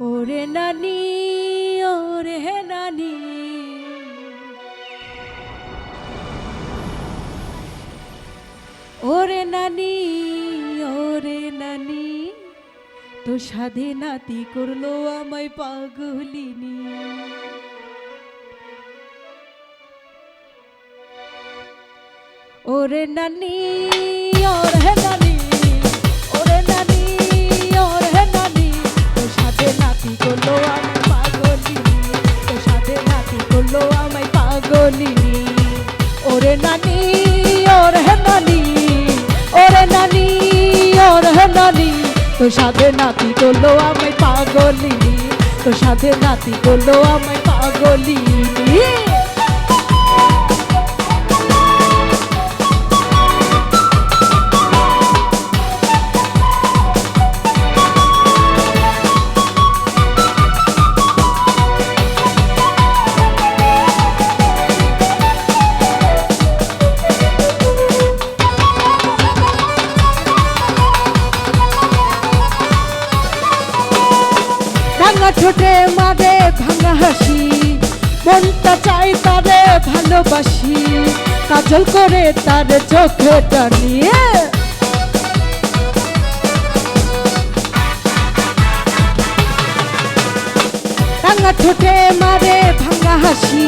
ওরে নানি ওরে নানি। ওরে নানি ওরে নানি, তো সাধে নাতি করল আমায় পাগলিনী। ওরে নানি তোর সাথে নাতি করল আমায় পাগলি তো সাথে নাতি করল আমায় পাগলিনি। ঠোঁটে মারে ভাঙা হাসি। মনটা চাই তারে ভালোবাসি। কাজল করে তার চোখে টানিয়ে। ভাঙা ঠোঁটে মারে ভাঙা হাসি।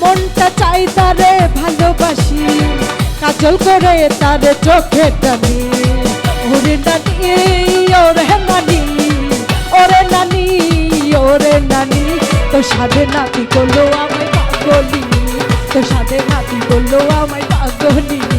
মনটা চাই তারে ভালোবাসি। কাজল করে তার চোখে টানি ওরে নানি সাধে নাতি করল আমায় পাগলি। তো সাধে নাতি করল আমায় পাগলি।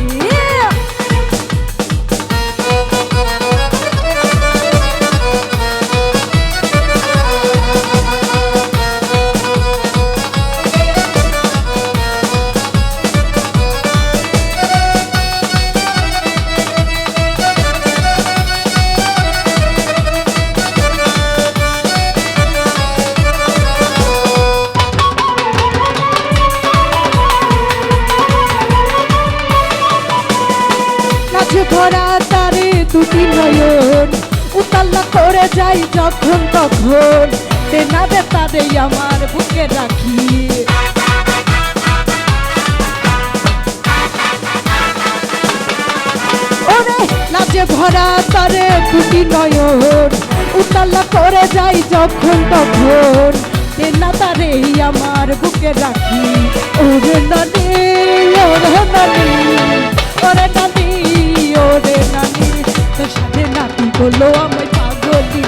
কাছে ভরা তারে দুটি নয়ন। উতাল্লা করে যাই যখন তখন। তেনাবে তারে আমার বুকে রাখি। লাজে ভরা তারে দুটি নয়ন। উতাল্লা করে যাই যখন তখন। তেনা তারে আমার বুকে রাখি। ওরে নানি করল আমায় পাগলি।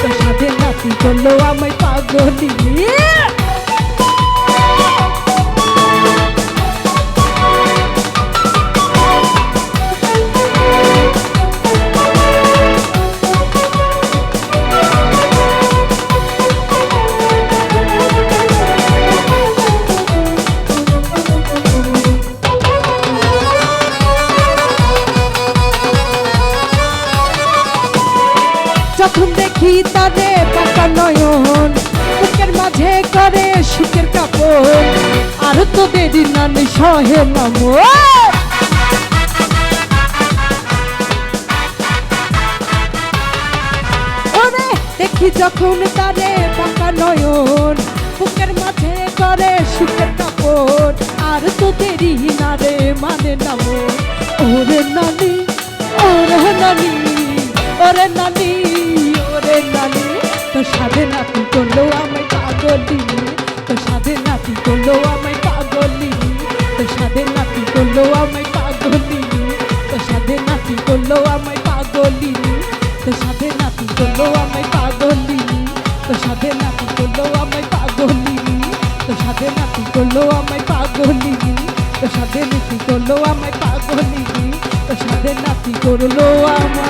তোর সাথে নাতি করল আমায় পাগলি। যখন দেখি তারে পাকা নয়ন, বুকের মাঝে করে সুখের কাপড়। আর তো দেরি নানি সহে নামো দেখি যখন তারে পাকা নয়ন, বুকের মাঝে করে সুখের কাপড়। আর তো দেরি না রে মানে নামো। ওরে নানি ওরে নানি ওরে নানি। সাধে নাতি করল আমায় পাগলি। তো সাধে নাতি করল আমায় পাগলি। তো সাধে নাতি করল আমায় পাগলি। তো সাধে নাতি করল আমায় পাগলি। তো সাধে নাতি করল আমায় পাগলি। তো সাধে নাতি করল আমায় পাগলি। তো সাধে নাতি করল আমায় পাগলি। তো সাধে নাতি করল আমায় পাগলি। তো সাধে নাতি করল আমায়